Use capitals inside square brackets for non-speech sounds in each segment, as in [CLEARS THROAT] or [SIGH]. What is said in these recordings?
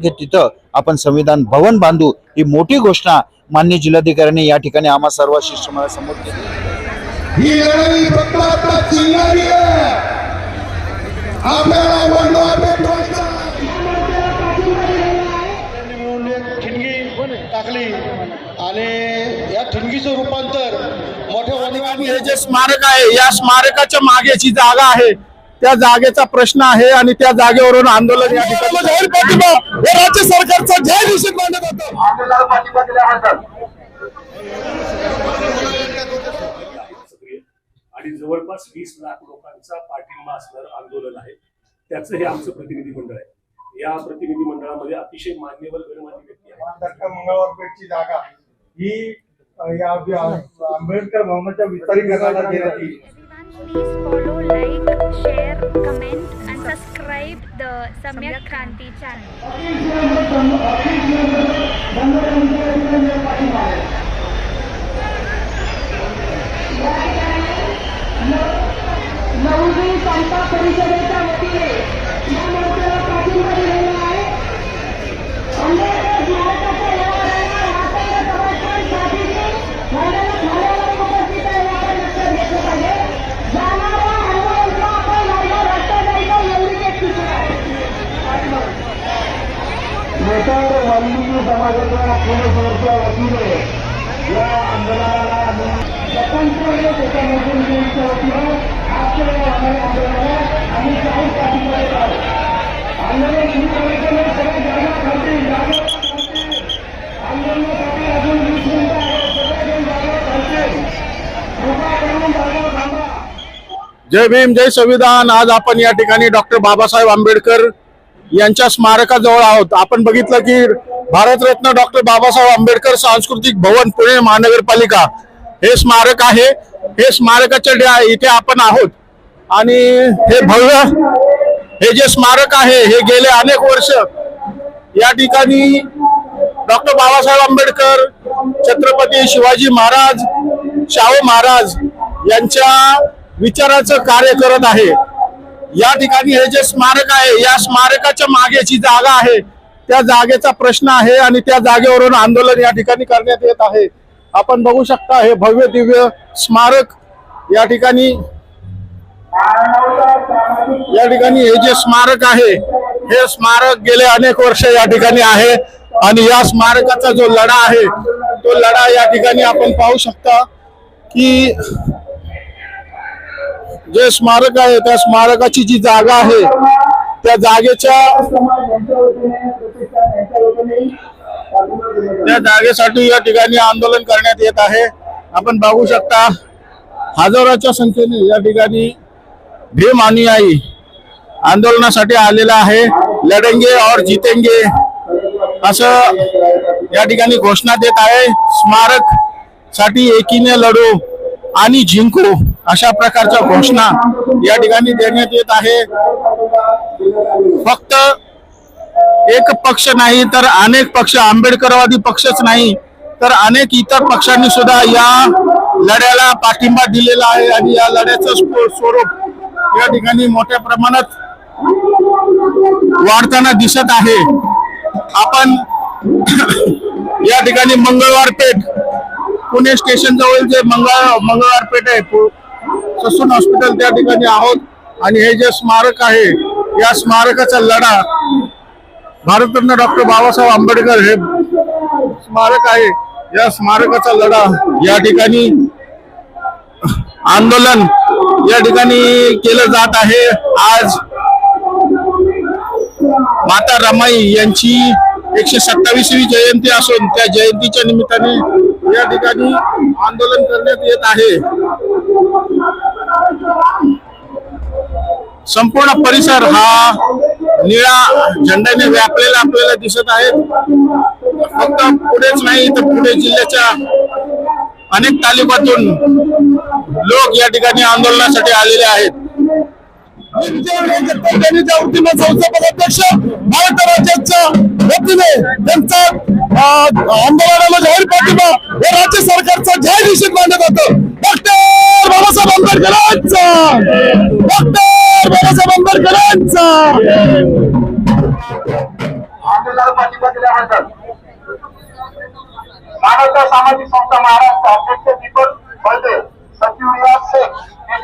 की तिथं आपण संविधान भवन बांधू ही मोठी घोषणा मान्य जिल्हाधिकाऱ्यांनी या ठिकाणी आम्हा सर्व शिष्टमंडळासमोर केली. ही लढाई फक्त आता टाकली. आणि या ठिणगीचं रूपांतर मोठ्या हे जे स्मारक आहे या स्मारकाच्या मागे जी जागा आहे. त्या जागेचा प्रश्न आहे आणि त्या जागेवरून आंदोलन या ठिकाणी जाहीर पाठिंबा हे राज्य सरकारचा जाहीर निषेध सक्रिय आणि जवळपास वीस लाख लोकांचा पाठिंबा असणारं आंदोलन आहे. त्याचं हे आमचं प्रतिनिधी मंडळ आहे. या प्रतिनिधी मंडळामध्ये अतिशय मान्यवर गणमान्य व्यक्ती आहेत. दत्त मंगळवार पेठची जागा ही आंबेडकर भवनाच्या विस्तारीकरणाला देण्यात येईल Please follow, like, share, comment, and subscribe the Samyak Kranti channel. नववी संत परिषदेच्या नेतर वाल्मिकी समाजाच्या पुनर्समर्च्या वतीने या आंदोलनाला आम्ही स्वतंत्र त्याच्यामधून त्यांच्या वतीने आजच्या या आम्हाला आंदोलनाला आम्ही काही पाठिंबा आहोत. आंदोलन सुरू करायचं सगळ्या जागा खालतील जागा आंदोलनासाठी अजून वीस मिनिटं आहेत. सगळेजण जागा खालतील कृपा करून जागा थांबा. जय भीम जय संविधान. आज आपण या ठिकाणी डॉक्टर बाबासाहेब आंबेडकर यांच्या स्मारकाजवळ आहोत. आपण बघितलं की भारतरत्न डॉक्टर बाबासाहेब आंबेडकर सांस्कृतिक भवन पुणे महानगरपालिका. हे स्मारक आहे. हे स्मारकाच्या डे- इथे आपण आहोत. आणि हे भव्य हे जे स्मारक आहे हे गेले अनेक वर्ष. या ठिकाणी डॉक्टर बाबासाहेब आंबेडकर छत्रपती शिवाजी महाराज शाहू महाराज यांच्या विचाराचं कार्य करत आहे. या ठिकाणी हे जे स्मारक आहे या स्मारकाच्या मागे जी जागा आहे. त्या जागेचा प्रश्न आहे आणि त्या जागेवरून आंदोलन या ठिकाणी करण्यात येत आहे. आपण बघू शकता हे भव्य दिव्य स्मारक या ठिकाणी या ठिकाणी हे जे स्मारक आहे हे स्मारक गेले अनेक वर्ष या ठिकाणी आहे. आणि या स्मारकाचा जो लढा आहे तो लढा या ठिकाणी आपण पाहू शकता की जे स्मारक आहे त्या स्मारकाची जी जागा आहे त्या जागेच्या त्या जागेसाठी या ठिकाणी आंदोलन करण्यात येत आहे. आपण बघू शकता हजाराच्या संख्येने या ठिकाणी भीम अनुयायी आंदोलनासाठी आलेला आहे. लढेंगे और जितेंगे असं या ठिकाणी घोषणा देत आहे. स्मारकसाठी एकीने लढू. आणि जिंकू अशा प्रकारच्या घोषणा या ठिकाणी देण्यात येत आहे. फक्त एक पक्ष नाही तर अनेक पक्ष आंबेडकरवादी पक्षच नाही तर अनेक इतर पक्षांनी सुद्धा या लढ्याला पाठिंबा दिलेला आहे आणि या लढ्याचं स्वरूप या ठिकाणी मोठ्या प्रमाणात वाढताना दिसत आहे. आपण या ठिकाणी मंगळवार पेठ पुणे स्टेशन जवळ जे मंगळ मंगळवार पेठ आहे ससून हॉस्पिटल त्या ठिकाणी आहोत. आणि हे जे स्मारक आहे या स्मारकाचा लढा भारतरत्न डॉक्टर बाबासाहेब आंबेडकर हे स्मारक आहे. या स्मारकाचा लढा या ठिकाणी आंदोलन या ठिकाणी केलं जात आहे. आज माता रमाई यांची एकशे सत्तावीसवी जयंती असून त्या जयंतीच्या निमित्ताने या ठिकाणी आंदोलन करण्यात येत आहे. संपूर्ण परिसर हा निळा झेंड्याने व्यापलेला आपल्याला दिसत आहे. फक्त पुढेच नाही तर पुणे जिल्ह्याच्या अनेक तालुक्यातून लोक या ठिकाणी आंदोलनासाठी आलेले आहेत. त्यांच्या वतीनं संस्थापक महाराष्ट्र राज्याच्या वतीने त्यांचा आंदोलनाला जाहीर पाठिंबा हे राज्य सरकारचा जाहीर निषेध मानण्यात होतं डॉक्टर बाबासाहेब आंबेडकरांचा! डॉक्टर बाबासाहेब आंबेडकरांचा! आंदोलनाला मानवता सामाजिक संस्था महाराष्ट्र अध्यक्ष दीपक बलदेव सचिव रियाज शेख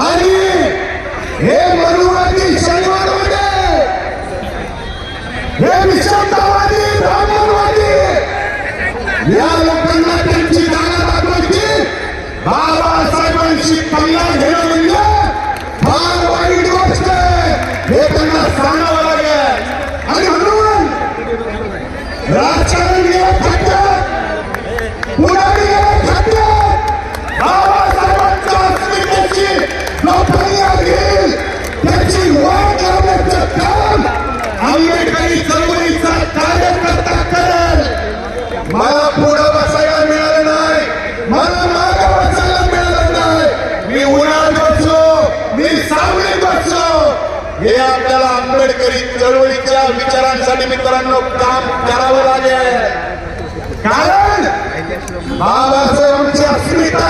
आणि हे मनुवादी शनिवारवादी हे विषमतावादी ब्राह्मणवादी या विचारांसाठी मित्रांनो काम करावं लागेल. कारण बाबासाहेबांची अस्मिता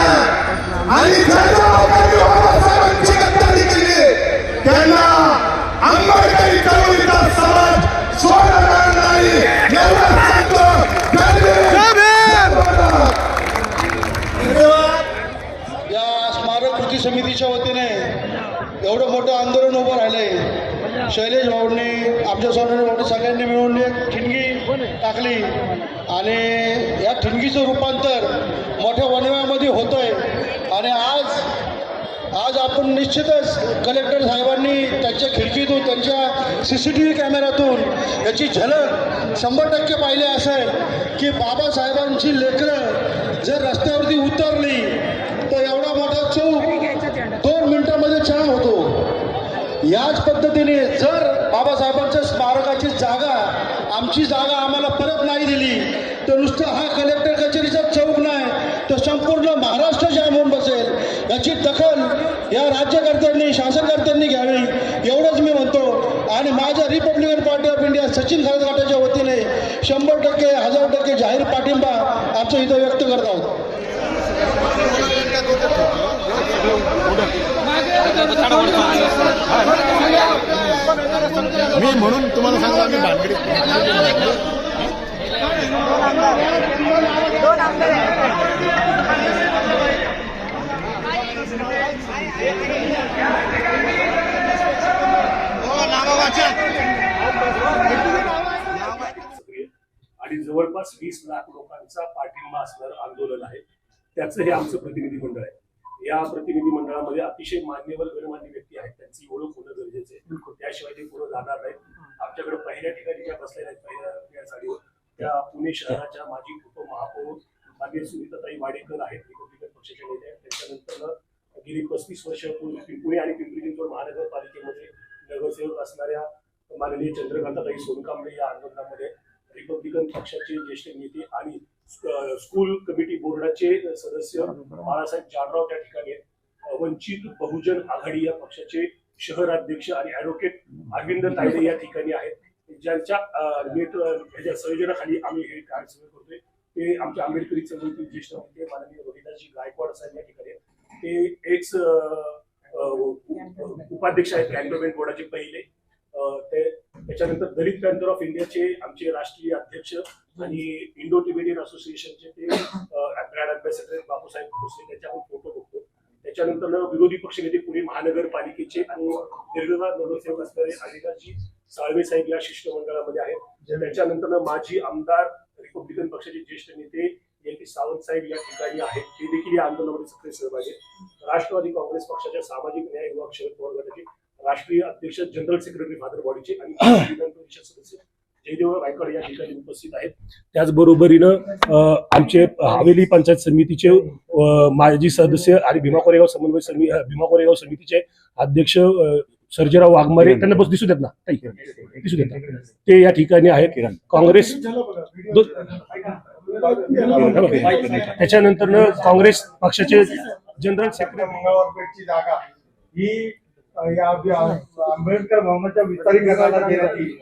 आणि बाबासाहेबांची गद्दारी केली. त्यांना आंबेडकरी चळवळीचा समाज सोडणार नाही एवढं सांगतो जय भीम! या स्मारक कृती समितीच्या वतीने एवढं मोठं आंदोलन उभं राहिलंय शैलेश भाऊंनी आमच्या सोनवणे भाऊंनी सगळ्यांनी मिळून एक ठिणगी टाकली. आणि या ठिणगीचं रूपांतर मोठ्या वनव्यामध्ये होतंय. आणि आज आज आपण निश्चितच कलेक्टर साहेबांनी त्यांच्या खिडकीतून त्यांच्या सी सी टी व्ही कॅमेऱ्यातून याची झलक शंभर टक्के पाहिली असेल की बाबासाहेबांची लेकरं जर रस्त्यावरती उतरली तर एवढा मोठा चौक दोन मिनिटामध्ये छान होतो. याच पद्धतीने जर बाबासाहेबांच्या स्मारकाची जागा आमची जागा आम्हाला परत नाही दिली. तर नुसतं हा कलेक्टर कचेरीचा चौक नाही तर संपूर्ण महाराष्ट्र जाम होऊन बसेल. याची दखल या राज्यकर्त्यांनी शासनकर्त्यांनी घ्यावी एवढंच मी म्हणतो. आणि माझ्या Republican Party of India Sachin Kharat गटाच्या वतीने शंभर टक्के हजार टक्के जाहीर पाठिंबा आमचं इथं व्यक्त करत आहोत. मी म्हणून तुम्हाला सांगतो आम्ही भानगडीत आणि जवळपास वीस लाख लोकांचा पाठिंबा असणारं आंदोलन आहे. त्याचं हे आमचं प्रतिनिधी मंडळ आहे. या प्रतिनिधी मंडळामध्ये अतिशय मान्यवर गणमान्य व्यक्ती आहेत. त्यांची ओळख होणं गरजेचं आहे. त्याशिवाय ते पुढे जाणार नाहीत. आमच्याकडे पहिल्या ठिकाणी ज्या बसलेल्या आहेत पहिल्या साडीवर त्या पुणे शहराच्या माजी उपमहापौर मान्य सुनीताताई वाडेकर आहेत. रिपब्लिकन पक्षाच्या नेत्या आहेत. त्याच्यानंतर गेली पस्तीस वर्ष पुणे आणि पिंपरी चिंचवड महानगरपालिकेमध्ये नगरसेवक असणाऱ्या माननीय चंद्रकांताताई सोनकांबळे या आंदोलनामध्ये रिपब्लिकन पक्षाचे ज्येष्ठ नेते आणि स्कूल कमिटी बोर्डाचे सदस्य बाळासाहेब जाडराव त्या ठिकाणी आहेत. वंचित बहुजन आघाडी या पक्षाचे शहर अध्यक्ष आणि ऍडव्होकेट अरविंद तायडे या ठिकाणी आहेत. ज्यांच्या ह्याच्या संयोजनाखाली आम्ही हे कार्यक्रम करतोय. ते आमच्या आंबेडकरी चळवळीतील ज्येष्ठ नेते माननीय रोहिदासजी गायकवाड साहेब या ठिकाणी. ते एक्स उपाध्यक्ष आहेत कॅन्टोन्मेंट बोर्डाचे पहिले. ते त्याच्यानंतर दलित पॅन्थर ऑफ इंडियाचे आमचे राष्ट्रीय अध्यक्ष आणि इंडो टिबेटियन असोसिएशनचे ते ब्रँड अँबॅसेडर बापूसाहेब भोसले त्यांचे आपण फोटो बघतो. त्याच्यानंतर विरोधी पक्षनेते पुणे महानगरपालिकेचे आणि दीर्घकाळ नगरसेवक असणारे अनिलाजी साळवे साहेब या शिष्टमंडळामध्ये आहेत. त्याच्यानंतर माजी आमदार रिपब्लिकन पक्षाचे ज्येष्ठ नेते एल पी सावंत साहेब या ठिकाणी आहेत. ते देखील या आंदोलनामध्ये सक्रिय सहभागी आहेत. राष्ट्रवादी काँग्रेस पक्षाच्या सामाजिक न्याय विभाग शरद पवार गटाचे राष्ट्रीय अध्यक्ष जनरल सेक्रेटरी फादर बॉडीचे आणि [CLEARS THROAT] विधान परिषद सदस्य जयदेव गायकवाड या ठिकाणी उपस्थित आहेत. त्याचबरोबरीनं आमचे हवेली पंचायत समितीचे माजी सदस्य आणि भीमा कोरेगाव समन्वय समिती भीमा कोरेगाव समितीचे अध्यक्ष सर्जेराव वाघमारे त्यांना बस दिसू देत ना? ताई, दिसू देत ना. ते या ठिकाणी आहेत. काँग्रेस त्याच्यानंतर काँग्रेस पक्षाचे जनरल सेक्रेटरी. मंगळवारपेठची जागा ही या आंबेडकर भवनाच्या विस्तारीकरणाला देण्यात येईल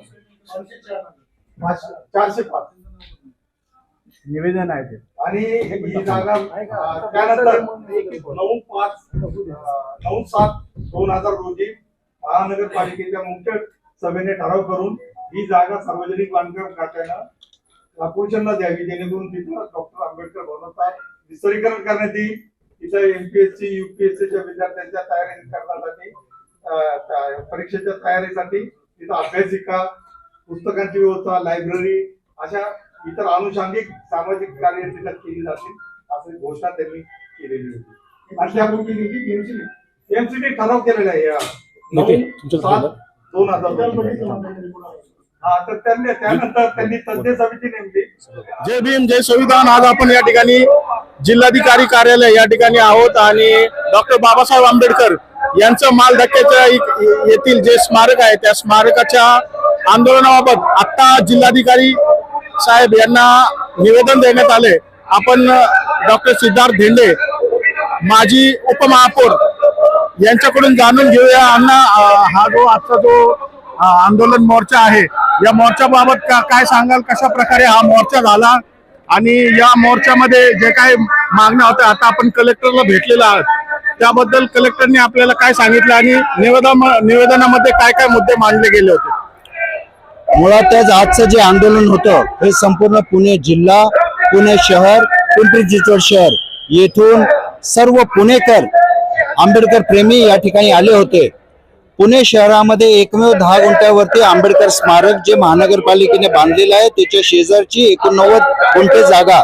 चारशे पाच. निवेदन आहे ते. आणि ही जागा त्यानंतर नऊ पाच नऊ सात दोन हजार रोजी महानगरपालिकेच्या मुख्य सभेने ठराव करून ही जागा सार्वजनिक बांधकाम खात्यानं कॉर्पोरेशनला द्यावी जेणेकरून तिथं डॉक्टर आंबेडकर भवनाचा विस्तारीकरण करण्यात येईल. तिथं एमपीएससी युपीएससीच्या विद्यार्थ्यांच्या तयारी करण्यासाठी परीक्षेच्या तयारीसाठी तिथं अभ्यासिका पुस्तकांची व्यवस्था लायब्ररी अशा इतर अनुषंगिक सामाजिक कार्य तिथं केली जातील अशी घोषणा त्यांनी केलेली होती. आणि त्यापूर्वी एमसीटी ठराव केलेला आहे. या नेते, नऊ तुमचं सात? दोन हजार हा तर त्यांनी त्यानंतर त्यांनी तज्ञ समिती नेमली. जय भीम जय संविधान. आज आपण या ठिकाणी जिल्हाधिकारी कार्यालय या ठिकाणी आहोत आणि डॉक्टर बाबासाहेब आंबेडकर यांचं मालधक्क्याच्या येथील जे स्मारक आहे त्या स्मारकाच्या आंदोलनाबाबत आता जिल्हाधिकारी साहेब यांना निवेदन देण्यात आले. आपण डॉक्टर सिद्धार्थ धेंडे माजी उपमहापौर यांच्याकडून जाणून घेऊया. अण्णा हा जो आजचा जो आंदोलन मोर्चा आहे या मोर्चाबाबत का- काय सांगाल? कशा प्रकारे हा मोर्चा झाला? आणि या मोर्चामध्ये जे काय मागण्या होत्या आता आपण कलेक्टरला भेटलेला आहोत. त्याबद्दल कलेक्टरने आपल्याला काय सांगितलं आणि निवेदन निवेदनामध्ये काय काय मुद्दे मांडले गेले होते? मुळातच आजचं जे आंदोलन होतं हे संपूर्ण पुणे जिल्हा पुणे शहर पिंपरी चिंचवड शहर येथून सर्व पुणेकर आंबेडकर प्रेमी या ठिकाणी आले होते. पुणे शहरामध्ये एकमेव दहा गुंठ्यावरती आंबेडकर स्मारक जे महानगरपालिकेने बांधलेलं आहे त्याच्या शेजारची एकोणनव्वद गुंठे जागा.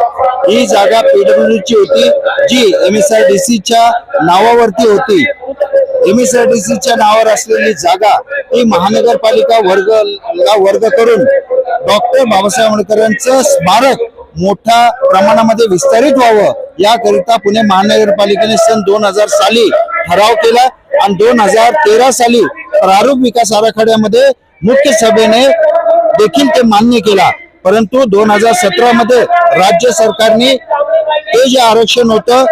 ही जागा पीडब्ल्यूडीची होती जी एम एस आय डी सीच्या नावावरती होती. एम एस आय डी सीच्या नावावर असलेली जागा ही महानगरपालिका वर्ग वर्ग करून डॉक्टर बाबासाहेब आंबेडकरांचं स्मारक मोठ्या प्रमाणामध्ये विस्तारित व्हावं याकरिता पुणे महानगरपालिकेने सन दोन हजार साली ठराव केला. आणि दोन हजार तेरा साली प्रारूप विकास आराखड्यामध्ये मुख्य सभेने देखील ते मान्य केला. परंतु दोन हजार सतरा मध्ये राज्य सरकारने ते जे आरक्षण होतं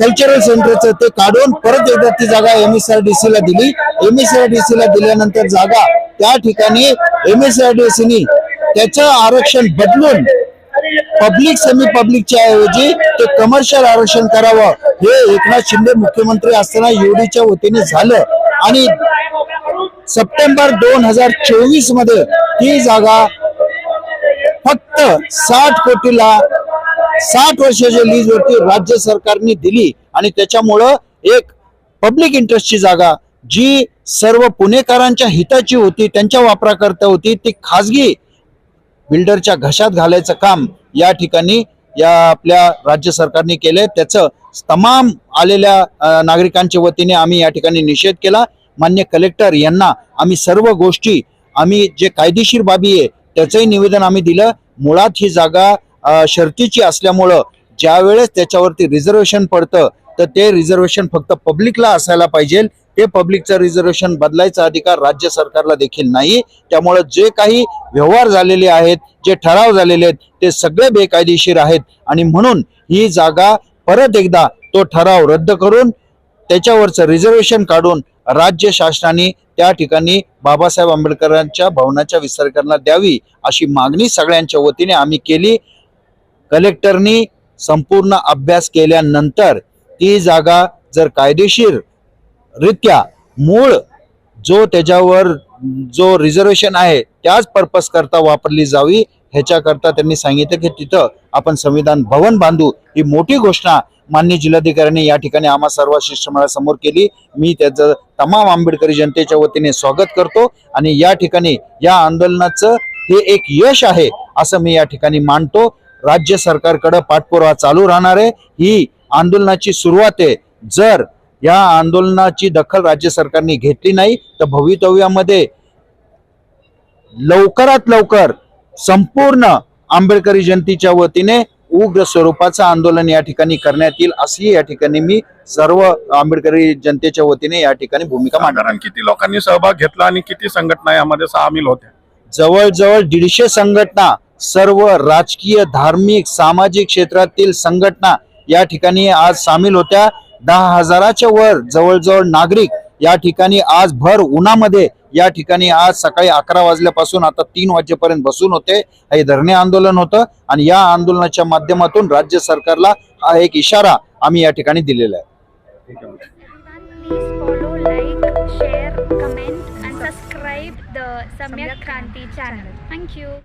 कल्चरल सेंटरचं ते काढून परत एकदा ती जागा M S R D C ला दिली. M S R D C ला दिल्यानंतर जागा त्या ठिकाणी एम एस आर डी त्याचं आरक्षण बदलून पब्लिक सेमी पब्लिकच्या ऐवजी ते कमर्शियल आरक्षण करावं. हे एकनाथ शिंदे मुख्यमंत्री असताना युडीच्या वतीने झालं. आणि सप्टेंबर दोन हजार चोवीसमध्ये ती जागा फक्त साठ कोटीला साठ वर्षाच्या लीज वरती राज्य सरकारने दिली. आणि त्याच्यामुळं एक पब्लिक इंटरेस्टची जागा जी सर्व पुणेकरांच्या हिताची होती त्यांच्या वापराकरता होती ती खासगी बिल्डरच्या घशात घालायचं काम या ठिकाणी या आपल्या राज्य सरकारने केले त्याचं तमाम आलेल्या नागरिकांच्या वतीने आम्ही या ठिकाणी निषेध केला. मान्य कलेक्टर यांना आम्ही सर्व गोष्टी आम्ही जे कायदेशीर बाबी आहे त्याचंही निवेदन आम्ही दिलं. मुळात ही जागा शर्तीची असल्यामुळं ज्यावेळेस त्याच्यावरती रिझर्वेशन पडतं तर ते रिझर्वेशन फक्त पब्लिकला असायला पाहिजे. ते पब्लिकचं रिझर्वेशन बदलायचा अधिकार राज्य सरकारला देखील नाही. त्यामुळं जे काही व्यवहार झालेले आहेत जे ठराव झालेले आहेत ते सगळे बेकायदेशीर आहेत. आणि म्हणून ही जागा परत एकदा तो ठराव रद्द करून त्याच्यावरचं रिझर्वेशन काढून राज्य शासनाने त्या ठिकाणी बाबासाहेब आंबेडकरांच्या भवनाच्या विस्तारीकरणात द्यावी अशी मागणी सगळ्यांच्या वतीने आम्ही केली. कलेक्टरनी संपूर्ण अभ्यास केल्यानंतर ती जागा जर कायदेशीर रित्या मूळ जो त्याच्यावर जो रिझर्वेशन आहे त्याच पर्पज करता वापरली जावी ह्याच्याकरता त्यांनी सांगितलं की तिथं आपण संविधान भवन बांधू ही मोठी घोषणा मान्य जिल्हाधिकाऱ्यांनी या ठिकाणी आम्हा सर्व शिष्टमंडळासमोर केली. मी त्याचं तमाम आंबेडकरी जनतेच्या वतीने स्वागत करतो आणि या ठिकाणी या आंदोलनाचं हे एक यश आहे असं मी या ठिकाणी मानतो. राज्य सरकारकडं पाठपुरावा चालू राहणार आहे. ही आंदोलनाची सुरुवात आहे. जर या आंदोलनाची दखल राज्य सरकारने घेतली नाही तर भवितव्यामध्ये लवकरात लवकर संपूर्ण आंबेडकरी जनतेच्या वतीने उग्र स्वरूपाचं आंदोलन या ठिकाणी करण्यात येईल अशी या ठिकाणी मी सर्व आंबेडकरी जनतेच्या वतीने या ठिकाणी भूमिका मांडणार किती लोकांनी सहभाग घेतला आणि किती संघटना यामध्ये सामील होत्या? जवळजवळ दीडशे संघटना सर्व राजकीय धार्मिक सामाजिक क्षेत्रातील संघटना या ठिकाणी आज सामील होत्या. दहा हजाराच्या वर जवळजवळ नागरिक या ठिकाणी आज भर उन्हामध्ये या ठिकाणी आज सकाळी अकरा वाजल्यापासून आता तीन वाजेपर्यंत बसून होते हे धरणे आंदोलन होतं आणि या आंदोलनाच्या माध्यमातून राज्य सरकारला हा एक इशारा आम्ही या ठिकाणी दिलेला आहे Samyak Kranti channel. Thank you.